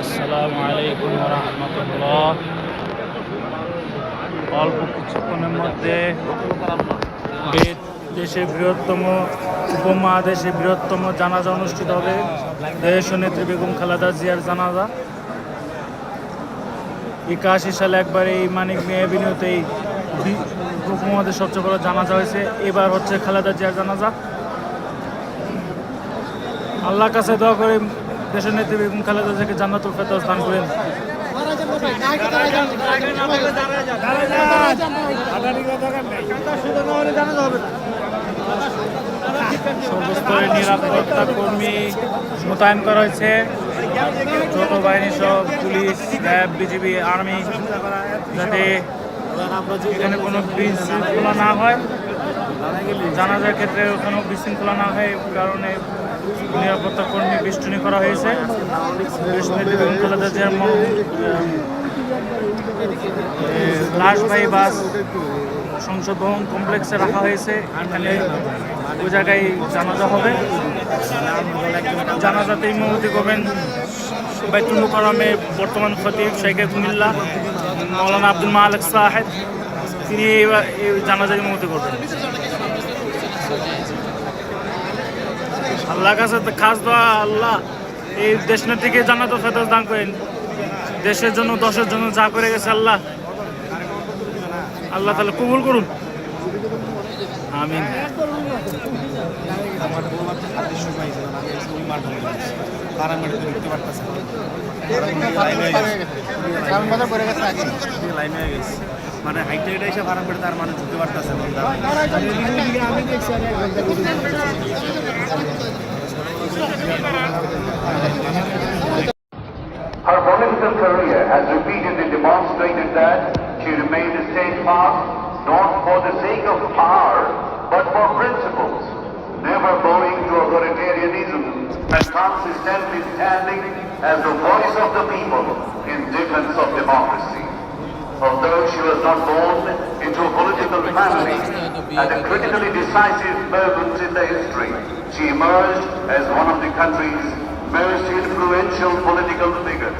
আসসালামু আলাইকুম রহমতুল্লাহ। অল্প কিছুক্ষণের মধ্যে দেশের বৃহত্তম উপমহাদেশে বৃহত্তম জানাজা অনুষ্ঠিত হবে। দেশ নেত্রী বেগম খালেদা জিয়ার জানাজা। একাশি সালে একবার এই মানিক মেয়ে বিনিয়োগেই উপমহাদেশ সবচেয়ে বড় জানাজা হয়েছে। এবার হচ্ছে খালেদা জিয়ার জানাজা। আল্লাহর কাছে দোয়া করে দেশের নেত্রী বেগম খালেদা জিয়াকে জান্নাতুল ফেরদৌস দান করেন। নিরাপত্তা কর্মী মোতায়েন করা হয়েছে। ছোট বাহিনী সব পুলিশ, র্যাব, বিজিবি, আর্মি, যাতে এখানে কোনো বিশৃঙ্খলা না হয়। জানাজার ক্ষেত্রে কোনো বিশৃঙ্খলা না হয় কারণে নিরাপত্তা কর্মী বেষ্টনী করা হয়েছে। এ, লাশবাহী বাস সংসদ ভবন কমপ্লেক্সে রাখা হয়েছে। এখানে ওই জায়গায় জানাজা হবে। জানাজাতে ইমামতি করবেন বাইতুল মুকাররমের বর্তমান খতিব শেখে কুমিল্লা মৌলানা আব্দুল মালিক সাহেব। তিনি জানাজার ইমামতি করবেন। আল্লাহর কাছে তো খাস দোয়া আল্লাহ এই দেশের থেকে জানাতো ফেরত দান করেন। দেশের জন্য দশের জন্য যা করে গেছে আল্লাহ। আল্লাহ তাহলে কবুল করুন। আমিন। আমি কারা মানে হাইটে এটা এসে ফার্ম পেটে তার মানে ঢুকতে পারতেছে না। Her sake of power but for principles, never bowing to authoritarianism and consistently standing as the voice of the people in defense of democracy. Although she was not born into a political family, at a critically decisive moment in the history, she emerged as one of the country's most influential political figures.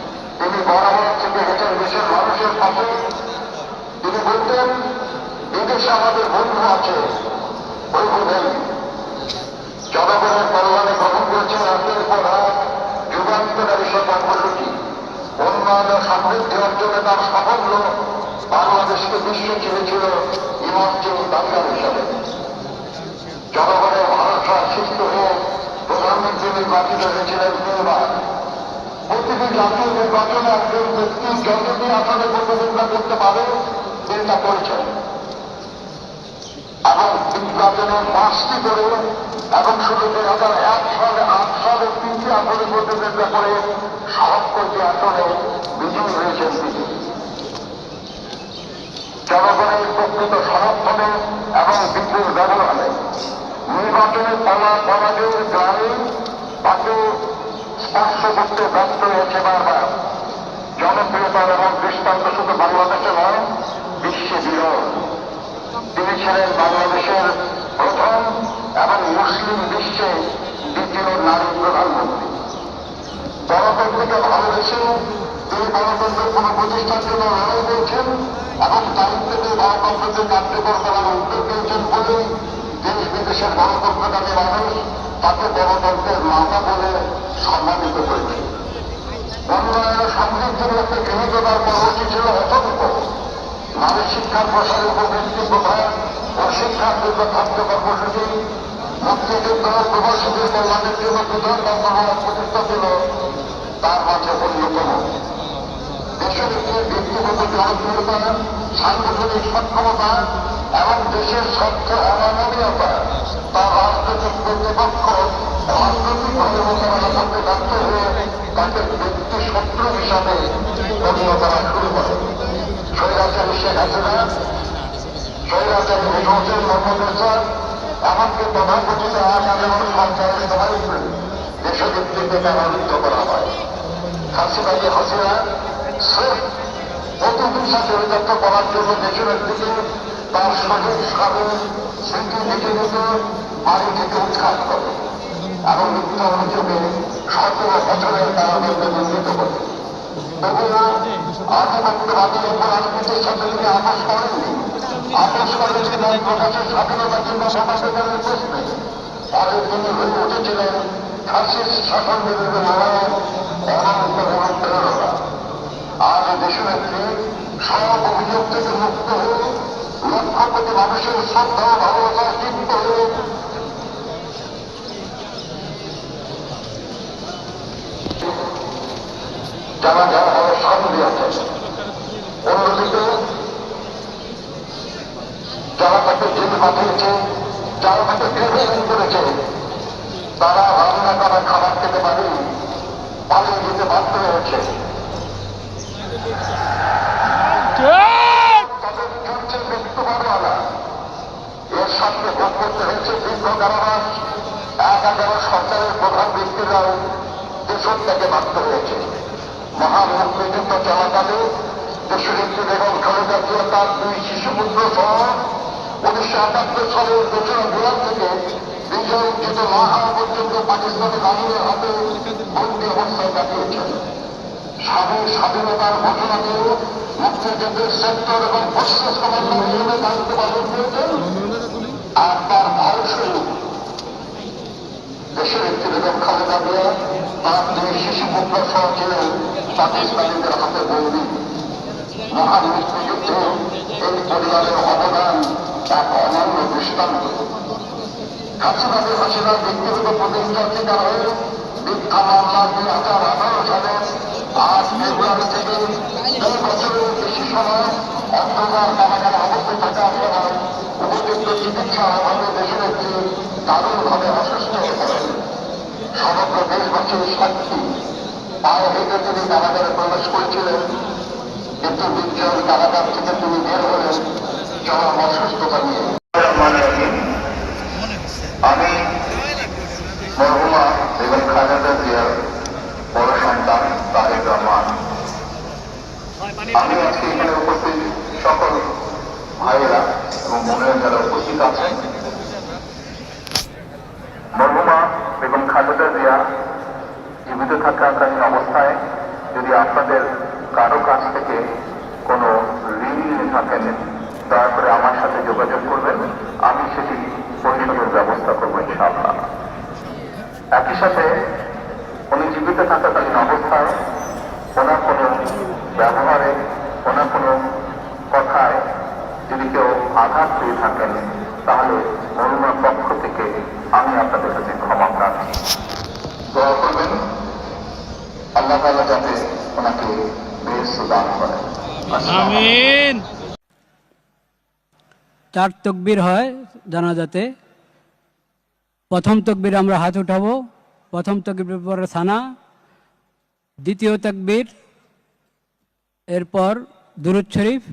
তিনি বরাবর থেকে হেঁটেন দেশের মানুষের পাশে তিনি বলতেন, বিদেশে আমাদের বন্ধু আছে, বন্ধু নেই। জনগণের কল্যাণে গ্রহণ করেছেন একের পর এক যুগান্তকারী সব কর্মসূচি উন্নয়ন সমৃদ্ধি অর্জনে তার সাফল্য বাংলাদেশকে বিশ্ব চিনেছিল ইমার্জিং বাংলার হিসাবে। জনগণের ভরসা সৃষ্ট হয়ে প্রধানমন্ত্রী নির্বাচিত হয়েছিলেন তিনবার প্রতিটি জাতীয় নির্বাচনে একজন ব্যক্তি যতটি আসনে প্রতিযোগিতা করতে পারে তিনি তা করেছেন এবং নির্বাচনের পাঁচটি করে এবং শুধু দুই হাজার এক সালে, আট সালে তিনটি আসনে প্রতিযোগিতা করে সহকটি আসনে বিজয়ী হয়েছেন তিনি। জনগণের প্রকৃত সমর্থনে এবং বিপুল ব্যবহারে নির্বাচনের পলা পরাজয়ের গ্রামে তাকে করতে ব্যর্থ হয়েছে বারবার। জনপ্রিয়তার এবং দৃষ্টান্ত শুধু বাংলাদেশে নয়, বিশ্বে বিরল। তিনি ছিলেন বাংলাদেশের প্রথম এবং মুসলিম বিশ্বে দ্বিতীয় নারী প্রধানমন্ত্রী। গণতন্ত্রকে ভালোবেসে তিনি গণতন্ত্রের কোন প্রতিষ্ঠার জন্য লড়াই করেছেন এবং দায়িত্বকে গণতন্ত্রকে কার্যকর করার উদ্যোগ নিয়েছেন বলেই দেশ বিদেশের গণতন্ত্রকামী মানুষ তাকে গণতন্ত্রের মাতা বলে সম্মানিত উন্নয়ন ও সমৃদ্ধির লক্ষ্যে গৃহীত তার কর্মসূচি ছিল অসংখ্য নারী শিক্ষার প্রসারের উপর ভিত্তি প্রধান ও শিক্ষার জন্য কর্মসূচি, মুক্তিযুদ্ধ প্রবাসীদের কল্যাণের জন্য প্রধান বর্তমান প্রতিষ্ঠা ছিল তার মাঝে অন্যতম। দেশের একটি ব্যক্তিগত জনপ্রিয়তা, সাংগঠনিক সক্ষমতা এবং দেশের স্বার্থ অমানবীয়তা, তা রাজনৈতিক কর্তৃপক্ষ রাজনৈতিকভাবে মোকাবেলা করতে ব্যর্থ হয়ে তাকে ব্যক্তি শত্রু হিসাবে গণ্য করা শুরু করে করা হয় হাসিনাকে হাসিনা স্রেফ অতিহিংসা চরিতার্থ করার জন্য দেশের একদিকে তার সঠিক স্বামী স্মৃতি নিবেদিত বাড়ি থেকে উৎখাত করে। এবং মিথ্যা অভিযোগে সতেরো বছরের কারাদণ্ডে দণ্ডিত করে প্রেরণা। আজ দেশনেত্রী সব অভিযোগ থেকে মুক্ত হয়ে লক্ষ কোটি মানুষের শ্রদ্ধা ও ভালোবাসায় তৃপ্ত হয়ে যারা যারা ভালো সামনে আছে অন্যদিকে যারা তাকে জেলে পাঠিয়েছে যারা তাকে গৃহহীন করেছে তারা রান্না করা খাবার খেতে পারে পালিয়ে যেতে বাধ্য হয়েছে তাদের চলছে মৃত্যু বাড়ানা এর সাথে ভোগ করতে হয়েছে দীর্ঘ কারাবাস এক এগারো সরকারের প্রধান ব্যক্তিরাও দেশের থেকে বাধ্য হয়েছে মহান মুক্তিযুদ্ধ চলাকালে দেশনেত্রী হাতে বন্দি অবস্থায় কাটিয়েছেন স্বাধীন স্বাধীনতার দিয়ে মুক্তিযুদ্ধের সেক্টর এবং ফোর্সেস কমান্ডার হিসেবে দায়িত্ব পালন করেছেন আর তার ভারস্বরূপ দেশের একটি বেগম খালেদা জিয়া তার দুই শিশু পুত্র সহ ছিলেন পাকিস্তানিদের হাতে বন্দী। মহান মুক্তিযুদ্ধে এই পরিবারের অবদান এক অনন্য দৃষ্টান্ত। হাসিনাদের হাসিনার ব্যক্তিগত প্রতিষ্ঠার শিকার হয়ে মিথ্যা মামলা দুই হাজার আঠারো সালে আজ ফেব্রুয়ারি থেকে দুই বছরের বেশি সময় অন্ধকার কারাগারে অবস্থিত থাকা অবস্থায় উপযুক্ত চিকিৎসার অভাবে দেশের একটি দারুণভাবে অসুস্থ হয়ে পড়েন সমগ্র দেশবাসীর শক্তি পায়ে হেঁটে তিনি কারাগারে প্রবেশ কিন্তু বিজ্ঞান কারাগার থেকে তিনি বের হলেন, চরম অসুস্থতা নিয়ে আমি মরহুমা বেগম খালেদা জিয়ার বড় সন্তান তারেক রহমান আমি আজকে এখানে উপস্থিত সকল ভাইয়েরা এবং বোনেরা যারা উপস্থিত আছেন। মরহুমা বেগম খালেদা জিয়া জীবিত থাকাকালীন অবস্থায় যদি আপনাদের কারও কাছ থেকে কোনো ঋণ নিয়ে থাকেন করে আমার সাথে যোগাযোগ করবেন। আমি সেটি পরিশোধের ব্যবস্থা করব ইনশাআল্লাহ। একই সাথে উনি জীবিত থাকাকালীন অবস্থায় ওনার কোনো ব্যবহারে ওনার কোনো কথায় যদি কেউ আঘাত পেয়ে থাকেন তাহলে অরুণার পক্ষ থেকে আমি আপনাদের কাছে ক্ষমা প্রার্থী। দোয়া করবেন। আল্লাহ তাআলা যাতে ওনাকে বেশ দান করেন। আমিন। চার তকবির হয় জানাজাতে। প্রথম তকবির আমরা হাত উঠাবো। প্রথম তকবির পরে সানা। দ্বিতীয় তকবির এরপর দুরুদ শরীফ,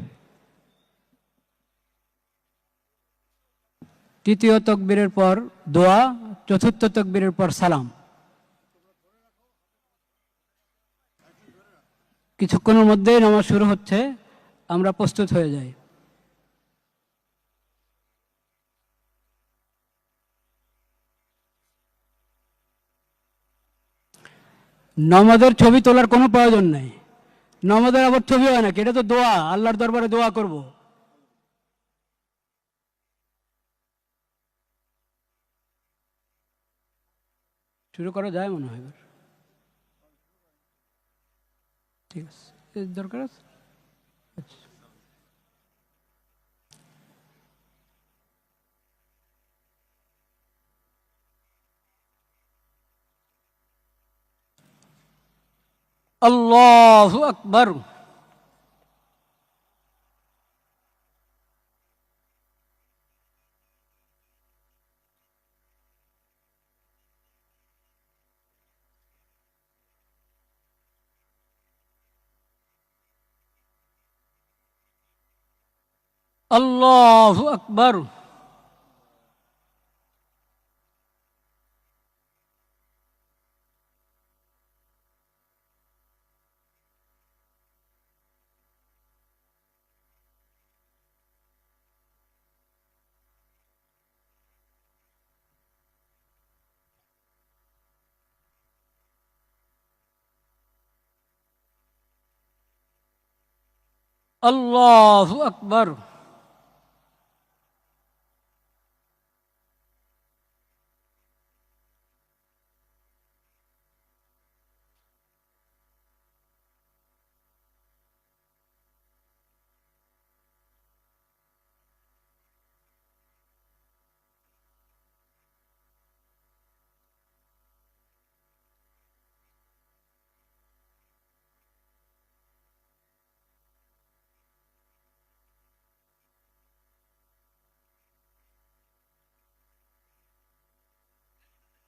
তৃতীয় তকবীরের পর দোয়া, চতুর্থ তকবীরের পর সালাম। কিছুক্ষণের মধ্যেই নামাজ শুরু হচ্ছে, আমরা প্রস্তুত হয়ে যাই। নমাজের ছবি তোলার কোনো প্রয়োজন নেই। নমাজের আবার ছবি হয় নাকি? এটা তো দোয়া, আল্লাহর দরবারে দোয়া করব। শুরু করা যায় মনে হয় এবার। ঠিক আছে। দরকার আছে? আচ্ছা। الله أكبر. الله أكبر. আল্লাহ আকবর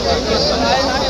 internacionais, né?